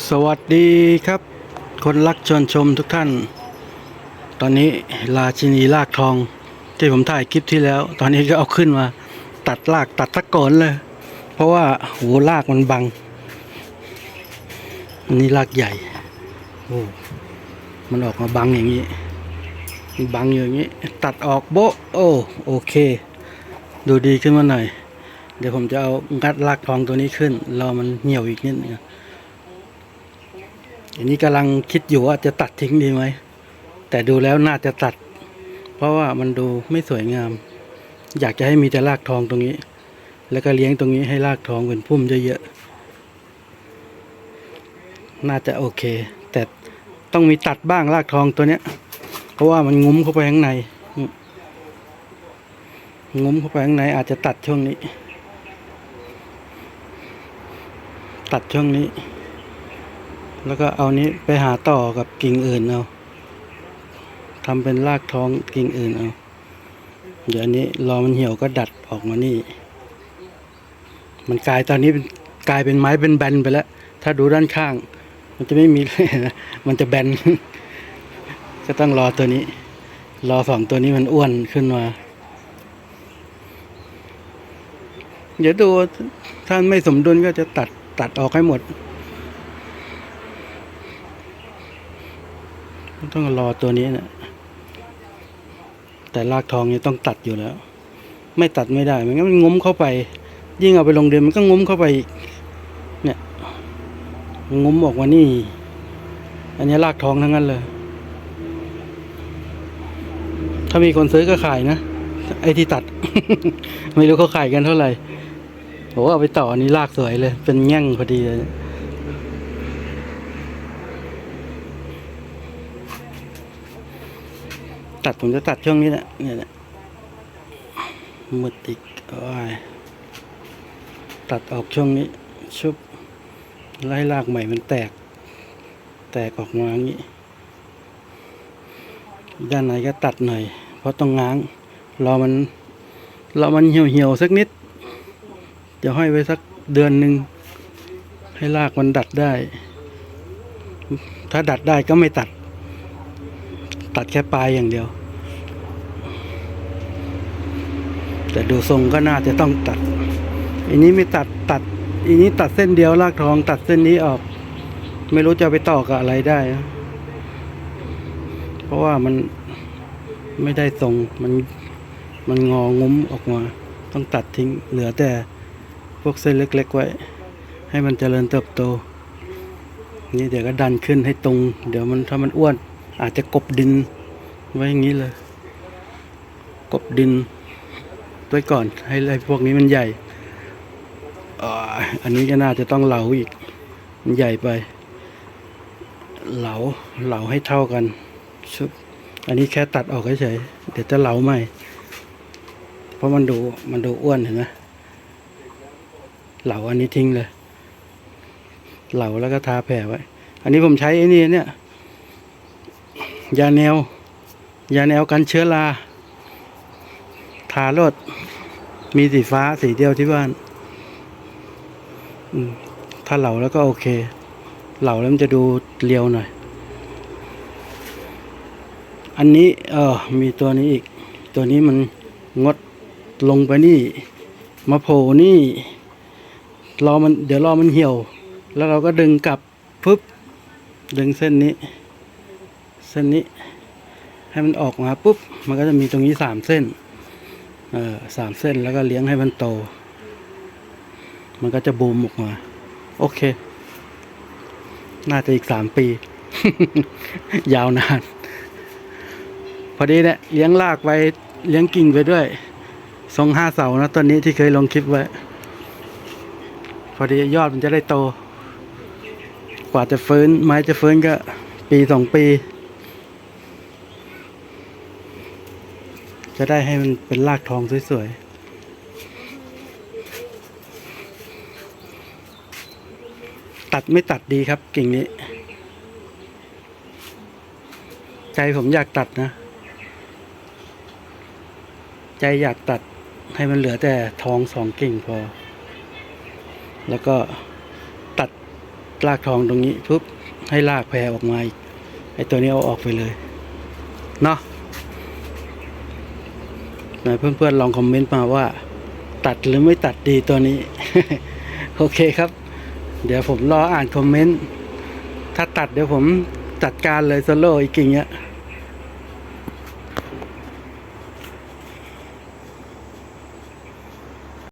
สวัสดีครับ คนรักชวนชมทุกท่าน ตอนนี้ราชินีลากทอง ที่ผมถ่ายคลิปที่แล้ว ตอนนี้ก็เอาขึ้นมา ตัดลากตัดตะกอนเลย เพราะว่าโหลากมันบังอันนี้ลากใหญ่โอ้มันออกมาบังอย่างนี้มันบังอย่างนี้ ตัดออกโบโอ้โอเค ดูดีขึ้นมาหน่อย เดี๋ยวผมจะเอางัดลากทองตัวนี้ขึ้นรอมันเหี่ยวอีกนิดนึง อันนี้กำลังคิดอยู่ว่าจะตัดทิ้งดีไหม แต่ดูแล้วน่าจะตัด เพราะว่ามันดูไม่สวยงาม อยากจะให้มีแต่รากทองตรงนี้ แล้วก็เลี้ยงตรงนี้ให้รากทองเป็นพุ่มเยอะๆ น่าจะโอเค แต่ต้องมีตัดบ้างรากทองตัวเนี้ย เพราะว่ามันงุ้มเข้าไปข้างใน งุ้มเข้าไปข้างในอาจจะตัดช่วงนี้ ตัดช่วงนี้ แล้วก็เอานี้ไปหาต่อกับกิ่งอื่นเอาทำเป็นรากท้องกิ่งอื่นเอา เดี๋ยวอันนี้รอมันเหี่ยวก็ดัดออกมานี่ มันกลายตอนนี้เป็นกลายเป็นไม้เป็นแบนไปแล้ว ถ้าดูด้านข้าง มันจะไม่มีมันจะแบน ก็ต้องรอตัวนี้ รอสองตัวนี้มันอ้วนขึ้นมา เดี๋ยวดูถ้าไม่สมดุลก็จะตัดตัดออกให้หมด ต้องรอตัวนี้นะแต่รากทองนี่ต้องตัดอยู่แล้ว ไม่ตัดไม่ได้ไม่งั้นมันง้มเข้าไป ยิ่งเอาไปลงเดือนมันก็ง้มเข้าไปอีกเนี่ยง้มออกมานี่ อันนี้รากทองทั้งนั้นเลย ถ้ามีคนซื้อก็ขายนะไอ้ที่ตัด ไม่รู้เขาขายกันเท่าไหร่โอ้เอาไปต่ออันนี้รากสวยเลย เป็นแง่งพอดีเลย ตัดผมจะตัดช่วงนี้แหละเนี่ยแหละมืดอีกโอ้ยตัดออกช่วงนี้ ชุบไล่รากใหม่มันแตก แตกออกมาอย่างนี้ ด้านในก็ตัดหน่อย เพราะต้องง้างรอมันรอมันเหี่ยวเหี่ยวๆสักนิดเดี๋ยวห้อยไว้สักเดือนหนึ่งให้รากมันดัดได้ ถ้าดัดได้ก็ไม่ตัด ตัดแค่ปลายอย่างเดียว แต่ดูทรงก็น่าจะต้องตัด อันนี้ไม่ตัดตัด อันนี้ตัดเส้นเดียวลากทองตัดเส้นนี้ออก ไม่รู้จะไปต่อกับอะไรได้ เพราะว่ามันไม่ได้ทรงมันมันงองุ้มออกมา ต้องตัดทิ้งเหลือแต่พวกเส้นเล็ก ๆ ไว้ ให้มันเจริญเติบโต นี่เดี๋ยวก็ดันขึ้นให้ตรง เดี๋ยวมันถ้ามันอ้วน อาจจะกบดิน ไว้อย่างนี้เลย กบดิน ไว้ก่อนให้ไอ้พวกนี้มันใหญ่ออันนี้ก็น่าจะต้องเหลาอีก มันใหญ่ไป เหลาเหลาให้เท่ากันชุบอันนี้แค่ตัดออกเฉยๆเดี๋ยวจะเหลาใหม่ เพราะมันดูมันดูอ้วนเห็นไหมเหลาอันนี้ทิ้งเลย เหลาแล้วก็ทาแผลไว้ อันนี้ผมใช้ไอ้นี่เนี่ย ยาแนว ยาแนวกันเชื้อรา ทารถมีสีฟ้าสีเดียวที่บ้านถ้าเหลาแล้วก็โอเค เหลาแล้วมันจะดูเรียวหน่อย อันนี้ เออ มีตัวนี้อีก ตัวนี้มันงดลงไปนี่ มาโผล่นี่ รอมัน เดี๋ยวรอมันเหี่ยว แล้วเราก็ดึงกลับปึ๊บ ดึงเส้นนี้ เส้นนี้ ให้มันออกมาปุ๊บ มันก็จะมีตรงนี้สามเส้น เออสามเส้นแล้วก็เลี้ยงให้มันโต มันก็จะบูมออกมา โอเค น่าจะอีกสามปี ยาวนาน พอดีเนี่ยเลี้ยงรากไปเลี้ยงกิ่งไปด้วยทรงห้าเสานะต้นนี้ที่เคยลงคลิปไว้ พอดียอดมันจะได้โต กว่าจะฟื้นไม้จะฟื้นก็ปีสองปี จะได้ให้มันเป็นรากทองสวยๆ ตัดไม่ตัดดีครับกิ่งนี้ ใจผมอยากตัดนะ ใจอยากตัดให้มันเหลือแต่ทองสองกิ่งพอ แล้วก็ตัดรากทองตรงนี้ปุ๊บให้รากแพรออกมาอีกไอ้ตัวนี้เอาออกไปเลย เนาะ หนเพื่อนๆลองคอมเมนต์มาว่า ตัดหรือไม่ตัดดีตัวนี้ โอเคครับ เดี๋ยวผมรออ่านคอมเมนต์ถ้าตัดเดี๋ยวผมจัดการเลยโซโล่อีกกิ่งเนี้ย